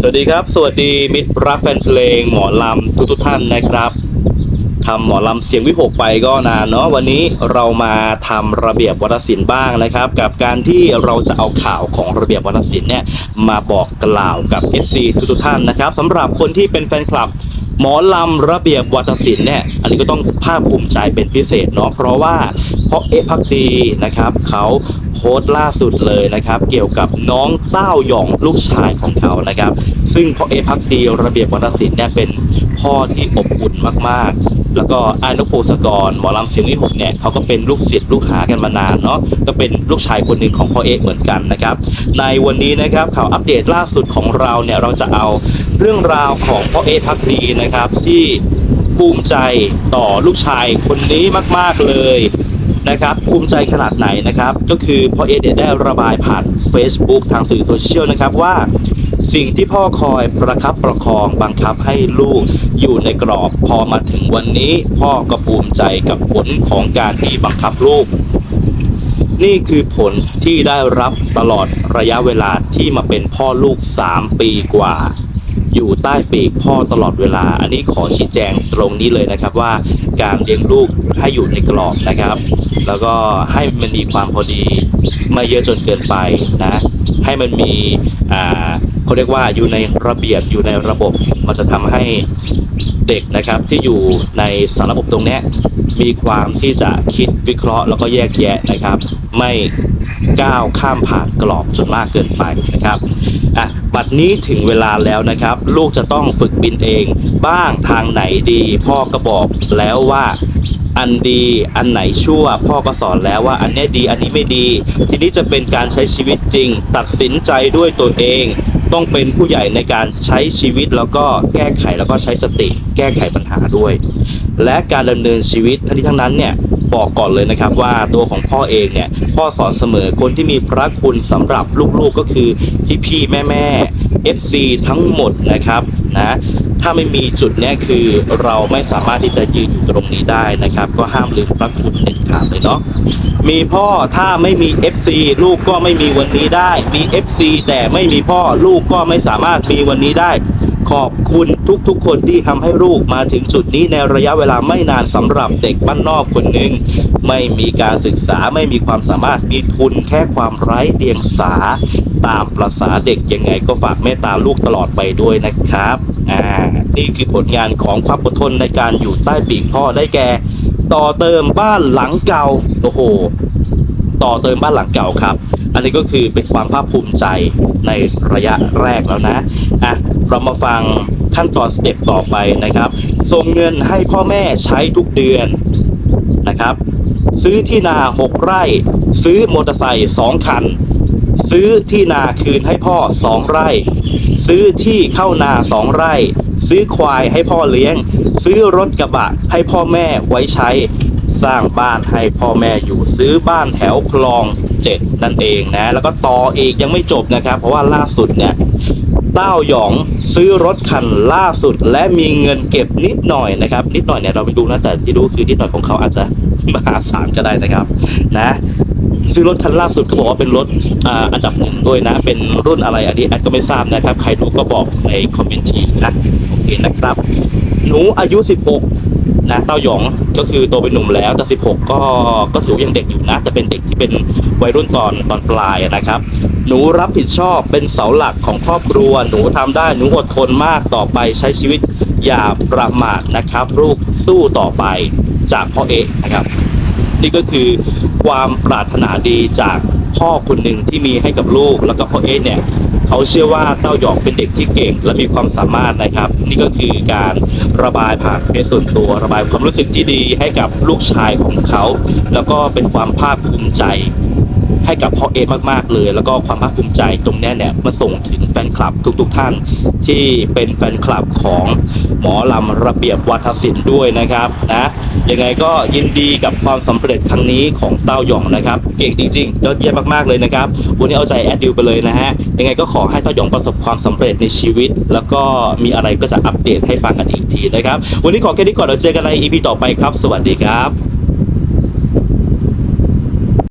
สวัสดีครับ สวัสดีมิตรรักแฟนเพลงหมอลำทุกทุกท่านนะครับทำหมอลำเสียงวิหกไปก็นานเนาะวันนี้เรามาทำระเบียบวัฒนศิลป์บ้างนะครับ กับการที่เราจะเอาข่าวของระเบียบวัฒนศิลป์เนี่ยมาบอกกล่าวกับ FC ทุกทุกท่านนะครับสำหรับคนที่เป็นแฟนคลับหมอลำระเบียบวัฒนศิลป์เนี่ย อันนี้ก็ต้องภาคภูมิใจเป็นพิเศษเนาะ เพราะว่าเพราะเอพักดีนะครับ เขา โพสต์ล่าสุดเลยนะครับ เกี่ยวกับน้องเต้าหยองลูกชายของเขานะครับ ซึ่งพ่อเอพักดีระเบียบวัฒนศิลป์เนี่ยเป็นพ่อที่อบอุ่นมากๆ แล้วก็อายนพโพสกรหมอลำเสียงวิหกเนี่ยเขาก็เป็นลูกศิษย์ลูกหากันมานานเนาะก็เป็นลูกชายคนหนึ่งของพ่อเอะเหมือนกันนะครับ ในวันนี้นะครับข่าวอัปเดตล่าสุดของเราเนี่ยเราจะเอาเรื่องราวของพ่อเอพักดีนะครับที่ภูมิใจต่อลูกชายคนนี้มาก ๆ เลย นะครับภูมิใจขนาดไหนนะครับ ก็คือพ่อเอเนี่ยได้ระบายผ่าน Facebook ทางสื่อโซเชียลนะครับว่าสิ่งที่พ่อคอยประคับประคองบังคับให้ลูกอยู่ในกรอบพอมาถึงวันนี้ พ่อก็ภูมิใจกับผลของการที่บังคับลูก นี่คือผลที่ได้รับตลอดระยะเวลาที่มาเป็นพ่อลูก 3 ปีกว่า อยู่ใต้ปีกพ่อตลอดเวลา อันนี้ขอชี้แจงตรงนี้เลยนะครับว่าการเลี้ยงลูกให้อยู่ในกรอบนะครับ แล้วก็ให้มันมีความพอดีไม่เยอะจนเกินไปนะ ให้มันมีอ่าเขาเรียกว่าอยู่ในระเบียบอยู่ในระบบมันจะทำให้เด็กนะครับที่อยู่ในสารระบบตรงนี้มีความที่จะคิดวิเคราะห์ แล้วก็แยกแยะนะครับ ไม่ก้าวข้ามผ่านกรอบจนมากเกินไปนะครับอะบัดนี้ถึงเวลาแล้วนะครับ ลูกจะต้องฝึกบินเอง บ้างทางไหนดี พ่อก็บอกแล้วว่า อันดีอันไหนชั่ว พ่อก็สอนแล้วว่าอันนี้ดีอันนี้ไม่ดี ทีนี้จะเป็นการใช้ชีวิตจริง ตัดสินใจด้วยตัวเอง ต้องเป็นผู้ใหญ่ในการใช้ชีวิตแล้วก็แก้ไขแล้วก็ใช้สติ แก้ไขปัญหาด้วย และการดำเนินชีวิตทั้งนี้ทั้งนั้นเนี่ยบอกก่อนเลยนะครับว่าตัวของพ่อเองเนี่ยพ่อสอนเสมอคนที่มีพระคุณสำหรับลูกๆก็คือพี่ๆแม่ๆ FC ทั้งหมดนะครับนะ ถ้าไม่มีจุดนี้คือเราไม่สามารถที่จะยืนอยู่ตรงนี้ได้นะครับ ก็ห้ามลืมพระคุณเด็ดขาดเลยเนาะมีพ่อถ้าไม่มี FC ลูกก็ไม่มีวันนี้ได้ มี FC แต่ไม่มีพ่อลูกก็ไม่สามารถมีวันนี้ได้ ขอบคุณทุกๆ คนที่ทำให้ลูกมาถึงจุดนี้ในระยะเวลาไม่นานสำหรับเด็กบ้านนอกคนหนึ่งไม่มีการศึกษาไม่มีความสามารถมีทุนแค่ความไร้เดียงสา ตามประษาเด็กยังไงก็ฝากเมตตาลูกตลอดไปด้วยนะครับอ่านี่คือผลงานของความอดทนในการอยู่ใต้ปีกพ่อได้แก่ต่อเติมบ้านหลังเก่าโอ้โห ต่อเติมบ้านหลังเก่าครับ อันนี้ก็คือเป็นความภาคภูมิใจในระยะแรกแล้วนะอะเรามาฟังขั้นตอนสเต็ปต่อไปนะครับ ส่งเงินให้พ่อแม่ใช้ทุกเดือนนะครับ ซื้อที่นา 6 ไร่ ซื้อมอเตอร์ไซค์2คัน ซื้อที่นาคืนให้พ่อ 2 ไร่ ซื้อที่เข้านา 2 ไร่ ซื้อควายให้พ่อเลี้ยง ซื้อรถกระบะให้พ่อแม่ไว้ใช้ สร้างบ้านให้พ่อแม่อยู่ซื้อบ้านแถวคลองเจ็ดนั่นเองนะ แล้วก็ต่ออีกยังไม่จบนะครับ เพราะว่าล่าสุดเนี่ยเต้าหยองซื้อรถคันล่าสุด และมีเงินเก็บนิดหน่อยนะครับ นิดหน่อยเนี่ยเราไม่รู้นะแต่ที่รู้คือนิดหน่อยของเขาอาจจะมหาศาลก็ได้นะครับนะซื้อรถคันล่าสุดเขาบอกว่าเป็นรถอ่าอันดับหนึ่งด้วยนะ เป็นรุ่นอะไรอันนี้แอดก็ไม่ทราบนะครับ ใครรู้ก็บอกในคอมเมนต์ทีนะโอเคนะครับ หนูอายุ 16 นะเต้าหยองก็คือโตเป็นหนุ่มแล้วแต่ 16 ก็ก็ถือว่ายังเด็กอยู่นะแต่เป็นเด็กที่เป็นวัยรุ่นตอนตอนปลายนะครับ หนูรับผิดชอบเป็นเสาหลักของครอบครัว หนูทำได้หนูอดทนมากต่อไปใช้ชีวิตอย่าประมาทนะครับ ลูกสู้ต่อไปจากพ่อเอะนะครับ นี่ก็คือความปรารถนาดีจากพ่อคนหนึ่งที่มีให้กับลูกแล้วก็พ่อเอ๊เนี่ย เขาเชื่อว่าเต้าหยองเป็นเด็กที่เก่งและมีความสามารถนะครับ นี่ก็คือการระบายผ่านเฟซส่วนตัว ระบายความรู้สึกที่ดีให้กับลูกชายของเขา แล้วก็เป็นความภาคภูมิใจ ให้กับพ่อเอมากๆเลย แล้วก็ความภาคภูมิใจตรงนี้เนี่ยมาส่งถึงแฟนคลับทุกๆท่าน ที่เป็นแฟนคลับของหมอลำระเบียบวัฒนศิลป์ด้วยนะครับนะยังไงก็ยินดีกับความสำเร็จครั้งนี้ของเต้าหยองนะครับ เก่งจริงๆยอดเยี่ยมมากๆเลยนะครับ วันนี้เอาใจแอดดิวไปเลยนะฮะยังไงก็ขอให้เต้าหยองประสบความสำเร็จในชีวิต แล้วก็มีอะไรก็จะอัปเดตให้ฟังกันอีกทีนะครับ วันนี้ขอแค่นี้ก่อนเราเจอกันใน EP ต่อไปครับ สวัสดีครับ